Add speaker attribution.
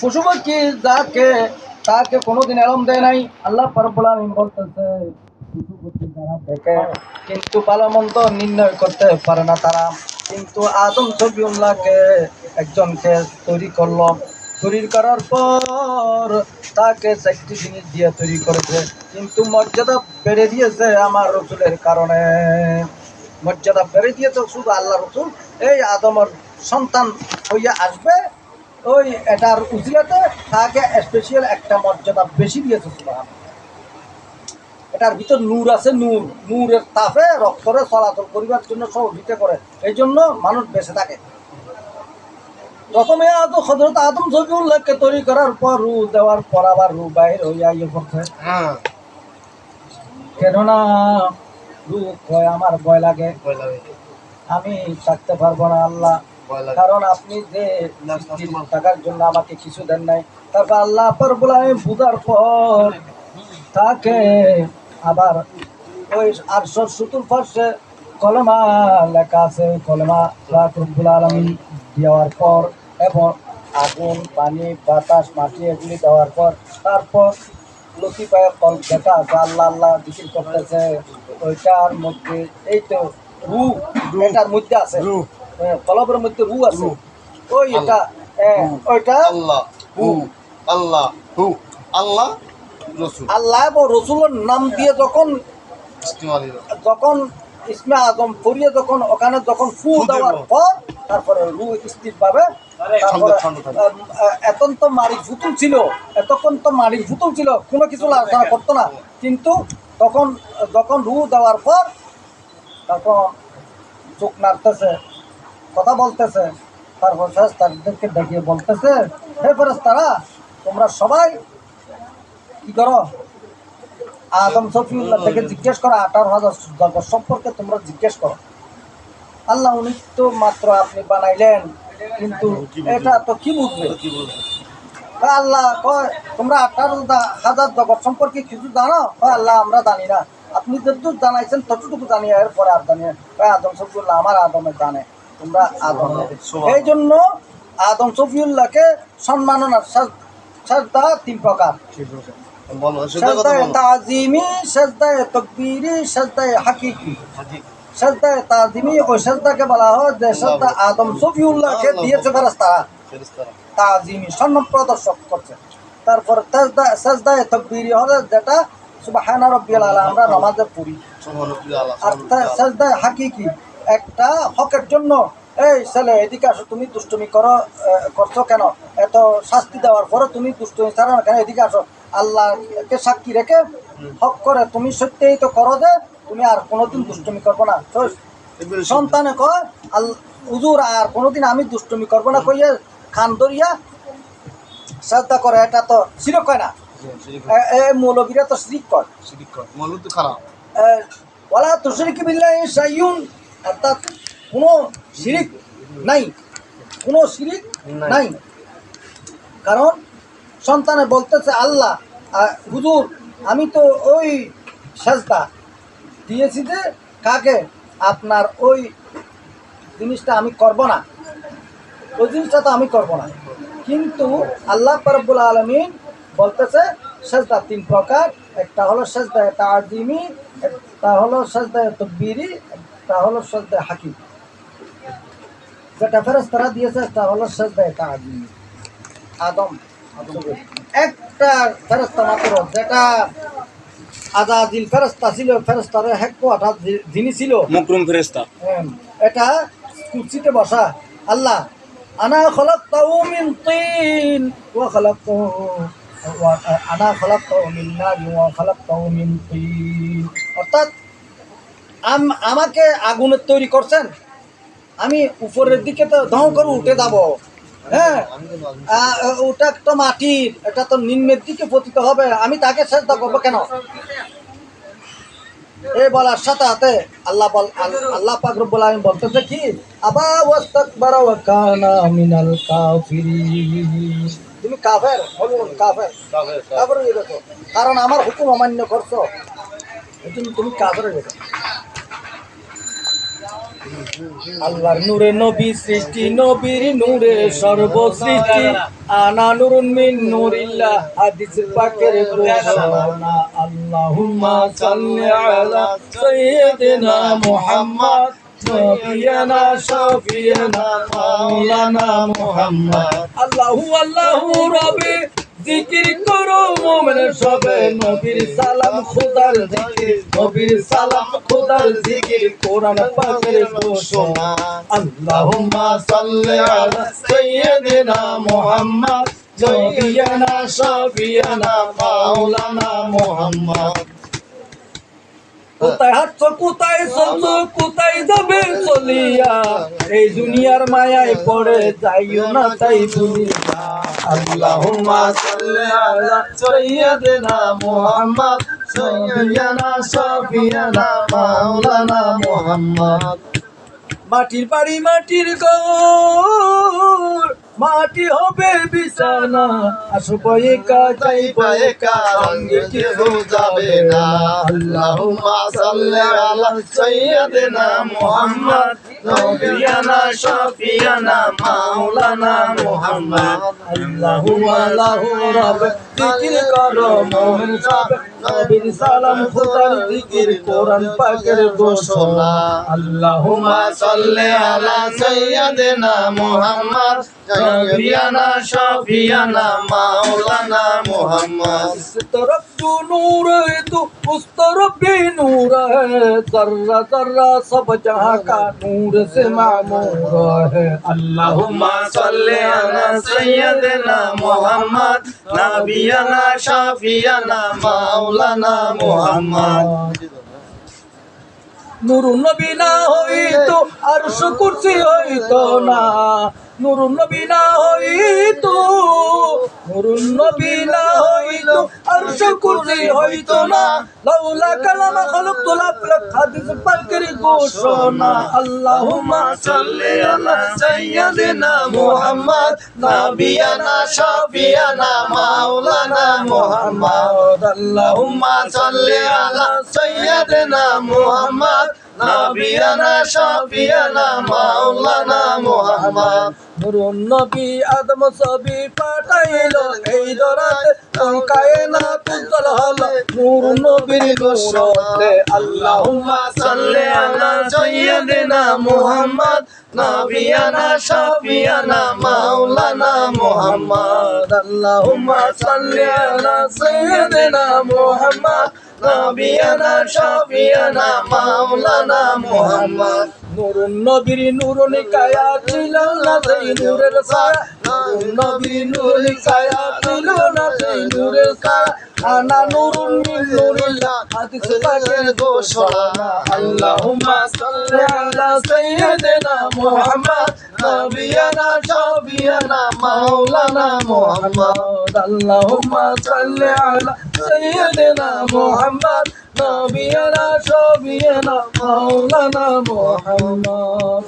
Speaker 1: পশু যাকে, তাকে কোনোদিন এলম দেয় নাই? আল্লাহ পরবুল আলমিন বলতেছে দেখে, কিন্তু ভালো মন্দ নির্ণয় করতে পারে না তারা। কিন্তু আদম সবিউল্লাহকে একজনকে তৈরি করল। তৈরি করার পর তাকে চারটি জিনিস দিয়ে তৈরি করেছে। কিন্তু মর্যাদা বেড়ে দিয়েছে আমার রসুলের কারণে। মর্যাদা বেড়ে দিয়েছে শুধু আল্লাহ রসুল। এই আদমের সন্তান হইয়া আসবে ওই এটার উজিলাতে তাকে স্পেশাল একটা মর্যাদা বেশি দিয়েছে সুবহান এটার ভিতর নূর আছে নূর। নূরের তাপে রক্তরে চলাচল করিবার জন্য সহযোগিতা করে। এই জন্য মানুষ বেঁচে থাকে। প্রথমে আদম হজরত আদম সবিউল্লাহকে তৈরি করার পর রু দেওয়ার পর আবার রু বাইর হইয়া ইয়ে করছে
Speaker 2: হ্যাঁ।
Speaker 1: কেননা রু কয় আমার ভয় লাগে। আমি থাকতে পারব না আল্লাহ কারণ আপনি যে টাকার জন্য আমাকে কিছু দেন নাই তারপর আল্লাহ পরবুল বলে বুঝার পর তাকে আবার ওই আটশো সত্তর পার্শ্বে কলমা লেখা আছে ওই কলমা রব্বুল দেওয়ার পর এবং আগুন পানি বাতাস মাটি এগুলি দেওয়ার পর তারপর লতি পায়ে কল যেটা আছে আল্লাহ আল্লাহ বিক্রি করতেছে। ওইটার মধ্যে এই তো রু এটার মধ্যে আছে।
Speaker 2: রু।
Speaker 1: হ্যাঁ, কলবের মধ্যে রু আছে। ওই এটা ওইটা
Speaker 2: আল্লাহ হু। আল্লাহ হু। আল্লাহ রসুল।
Speaker 1: আল্লাহ এবং রসুলের নাম দিয়ে যখন যখন ইসমে আজম করিয়ে যখন ওখানে যখন ফু দেওয়ার পর তারপরে রু স্থির পাবে এতন তো মারিক ফুতুল ছিল এতক্ষণ তো মারিক ফুতুল ছিল কোনো কিছু আলোচনা করতো না। কিন্তু তখন যখন রু দেওয়ার পর তখন চোখ নাড়তেছে। কথা বলতেছে তারপর তাদেরকে দেখিয়ে বলতেছে হে ফেরেস তারা তোমরা সবাই কি করো? আদম সফিউল্লাহ থেকে জিজ্ঞেস করো আঠারো হাজার জগৎ সম্পর্কে তোমরা জিজ্ঞেস করো। আল্লাহ উনি তো মাত্র আপনি বানাইলেন কিন্তু এটা তো কি বুঝবে আল্লাহ কয় তোমরা আঠারো হাজার জগৎ সম্পর্কে কিছু জানো? আল্লাহ আমরা জানি না। আপনি যতটুকু জানাইছেন ততটুকু জানি এর পরে আর জানি আদম সফিউল্লাহ আমার আদমে জানে। তোমরা আদম। এই জন্য আদম সফিউল্লাহকে সম্মাননার সাজ- সাজদা তিন প্রকার। সাজদায় তাজিমি সাজদায় তকবীরি সাজদায় হাকিকি।
Speaker 2: হাকিক।
Speaker 1: সাজদায় তাজিমি ওই সাজদাকে বলা হয় যে সাজদা আদম সফিউল্লাহকে দিয়েছে ফেরেশতারা।
Speaker 2: ফেরেশতারা।
Speaker 1: তাজিমি সম্মান প্রদর্শক করছে। তারপর সাজদা সাজদায় তকবীরি হলো যেটা সুবহানা রাব্বিয়াল আলা আমরা নামাজে পড়ি। আর সাজদায় হাকিকি। একটা হকের জন্য এই ছেলে এদিকে আসো তুমি দুষ্টুমি করো করছ কেন? এত শাস্তি দেওয়ার পরে তুমি দুষ্টুমি ছাড়ো না কেন? এদিকে আসো। আল্লাহকে সাক্ষী রেখে হক করে তুমি সত্যিই তো করো যে তুমি আর কোনোদিন দুষ্টুমি করব না। সন্তানে কয় আল হুজুর আর কোনোদিন আমি দুষ্টুমি করব না। কইয়ে খান ধরিয়া শ্রদ্ধা করে এটা তো সিরক কয় না। মৌলবীরা তো সিরিক কয়।
Speaker 2: মৌলুদ তো খারাপ।
Speaker 1: আহ, ওয়ালা তুশরিক বিল্লাহি শাইউন অর্থাৎ কোনো শিরিক নাই। কোনো শিরিক
Speaker 2: নাই।
Speaker 1: কারণ সন্তানে বলতেছে আল্লাহ হুজুর আমি তো ওই সাজদা দিয়েছি যে কাকে? আপনার ওই জিনিসটা আমি করব না। ওই জিনিসটা তো আমি করব না। কিন্তু আল্লাহ পরবুল আলমিন বলতেছে সেজদা তিন প্রকার। একটা হলো সেজদায় তাজিমি একটা হলো সেজদায় তকবিরি একটা হলো সেজদায় হাকিম। যেটা ফেরেস্তারা দিয়েছে একটা হলো সেজদায় তাজিমি। আদম। একটা ফেরেস্তা মাত্র যেটা আজাদিল ফেরেস্তা ছিল ফেরেস্তারে হেডকোয়ার্টার যিনি ছিল।
Speaker 3: মুকরুম ফেরেস্তা
Speaker 1: হুম, এটা কুর্সিতে বসা। আল্লাহ আনা খলাকতাহু মিন তিন ওয়া ওয়া আনা খলাকতাহু মিন নার ওয়া খলাকতাহু মিন তিন। অর্থাৎ আমাকে আগুনের তৈরি করছেন? আমি উপরের দিকে তো ধন করে উঠে যাব। হ্যাঁ?
Speaker 2: আমি
Speaker 1: ওটা তো মাটির এটা তো নিম্নের দিকে পতিত হবে। আমি তাকে চেষ্টা করব কেন? এই বলার সাথে সাথে আল্লাহ বল আল- আল্লাহ পাক রব্বুল আলামিন বলতেছে কি? আবা ওয়াস্তাকবারা ওয়া কানা মিনাল কাফিরিন। তুমি কাফের? বলুন কাফের
Speaker 2: কাফের,
Speaker 1: হয়ে গেছো। কারণ আমার হুকুম অমান্য করছ। তুমি কাফের হয়ে গেছো। আল্লাহর নূরে নবী, সৃষ্টি নবীর নূরে সর্বসৃষ্টি। আনা নুরুন মিন নূরিল্লাহ, হাদিস পাকের ঘোষণা। আল্লাহুম্মা সাল্লি আলা সাইয়্যিদিনা মুহাম্মদ, নবিয়ানা মাওলানা মুহাম্মদ। আল্লাহু আল্লাহু রবে জিকির করো মোমেনের সবে, নবীর সালাম, খোদার জিকির। নবীর সালাম, খোদার জিকির, কোরআন পাকের ঘোষণা। আল্লাহুম্মা সাল্লি আলা সাইয়্যিদিনা মুহাম্মদ। নবিয়ানা, শফিয়ানা, মাওলানা মুহাম্মদ। কোথায় হাঁটছ, কোথায় চলছ, কোথায় যাবে চলিয়া? এই দুনিয়ার মায়ায় পড়ে যাইও না তাই ভুলিয়া আল্লাহুম্মা সাল্লি আলা সাইয়্যিদিনা মুহাম্মদ সাইয়্যিদানা শাফিয়ানা মাওলানা মুহাম্মদ। মাটির বাড়ি মাটির ঘর মাটি হবে বিছানা আসব একা পায়ে একা, সঙ্গে কেউ যাবে না।
Speaker 2: আল্লাহুম্মা সাল্লি আলা সাইয়্যিদিনা মুহাম্মদ, নবিয়ানা, শফিয়ানা, মাওলানা মুহাম্মদ।
Speaker 1: আল্লাহু আল্লাহু রব, জিকির করো মোহন সাহেব, নবীর সালাম খোদার জিকির, কোরআন পাকের ঘোষণা। আল্লাহুম্মা
Speaker 2: সাল্লি আলা সাইয়্যিদিনা মুহাম্মদ নবিয়ানা শফিয়ানা মাওলানা
Speaker 1: মোহাম্মদ তরফ তু নূর है तू उस तरफ भी नूर है जर्रा जर्रा सब जहां का नूर से मामूर है
Speaker 2: अल्लाहुम्मा सल्ले अला सय्यदना मोहम्मद नबियाना शाफियाना মাওলানা মোহাম্মদ
Speaker 1: নুরু নবী না হইতো আর কুরসি হইতো না নুরুন নবী না হইতো, নুরুন নবী না হইতো আরশ কুরসি হইতো না। লাউলা কালাম খলক তুলা ফলক হাদিস পাকের ঘোষণা। আল্লাহুম্মা
Speaker 2: সাল্লি আলা সাইয়্যিদিনা মুহাম্মদ, নাবিয়ানা, শাফিয়ানা, মাওলানা মুহাম্মদ। আল্লাহুম্মা সাল্লি আলা সাইয়্যিদিনা মুহাম্মদ, নাবিয়ানা, শাফিয়ানা, মাওলানা রহমা
Speaker 1: নুরুন নবী আদম সবি পাঠাইল। এই দরাতে লঙ্কায় না তুতল হল। নূর নবীর গোসলে আল্লাহুম্মা সাল্লি আলা সাইয়্যিদিনা মুহাম্মদ, নাবিয়ানা,
Speaker 2: শাফিয়ানা, মাওলানা মুহাম্মদ। আল্লাহুম্মা
Speaker 1: নুরুন নবীর নুরুন কায়া ছিল না সেই নূরের নবীর নুরুন কায়া ছিল না সেই নূরের আনা নুরুন মিন হাদিস পাকের ঘোষণা। আল্লাহুম্মা সাল্লি আলা সাইয়্যিদিনা মুহাম্মদ।
Speaker 2: নবিয়ানা শাবিয়ানা মাওলানা
Speaker 1: মুহাম্মদ। আল্লাহুম্মা সাল্লি আলা সাইয়্যিদিনা নবিয়ানা সবিয়ানা মাওলানা মোহাম্মদ।